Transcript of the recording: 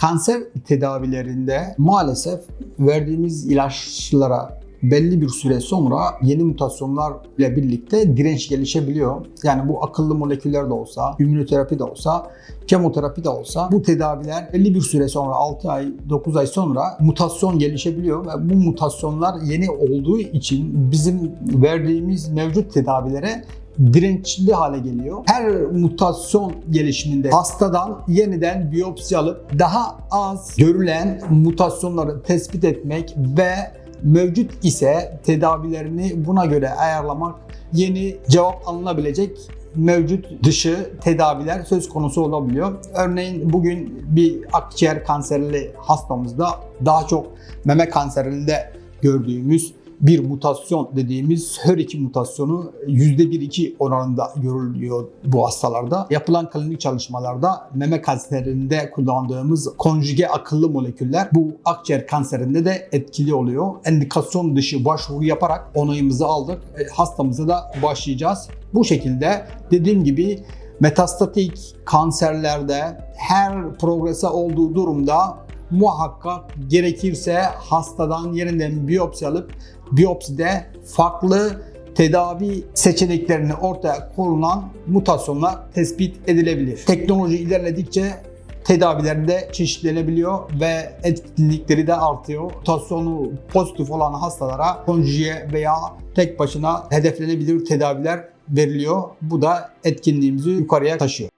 Kanser tedavilerinde maalesef verdiğimiz ilaçlara belli bir süre sonra yeni mutasyonlar ile birlikte direnç gelişebiliyor. Yani bu akıllı moleküller de olsa, immünoterapi de olsa, kemoterapi de olsa bu tedaviler belli bir süre sonra 6 ay, 9 ay sonra mutasyon gelişebiliyor ve bu mutasyonlar yeni olduğu için bizim verdiğimiz mevcut tedavilere dirençli hale geliyor. Her mutasyon gelişiminde hastadan yeniden biyopsi alıp daha az görülen mutasyonları tespit etmek ve mevcut ise tedavilerini buna göre ayarlamak yeni cevap alınabilecek mevcut dışı tedaviler söz konusu olabiliyor. Örneğin bugün bir akciğer kanserli hastamızda daha çok meme kanserinde gördüğümüz bir mutasyon dediğimiz HER2 mutasyonu %1-2 oranında görülüyor bu hastalarda. Yapılan klinik çalışmalarda meme kanserinde kullandığımız konjüge akıllı moleküller bu akciğer kanserinde de etkili oluyor. Endikasyon dışı başvuru yaparak onayımızı aldık. E, Hastamıza da başlayacağız. Bu şekilde dediğim gibi metastatik kanserlerde her progrese olduğu durumda muhakkak gerekirse hastadan yeniden biyopsi alıp biyopside farklı tedavi seçeneklerini ortaya konulan mutasyonlar tespit edilebilir. Teknoloji ilerledikçe tedaviler de çeşitlenebiliyor ve etkinlikleri de artıyor. Mutasyonu pozitif olan hastalara konjüye veya tek başına hedeflenebilir tedaviler veriliyor. Bu da etkinliğimizi yukarıya taşıyor.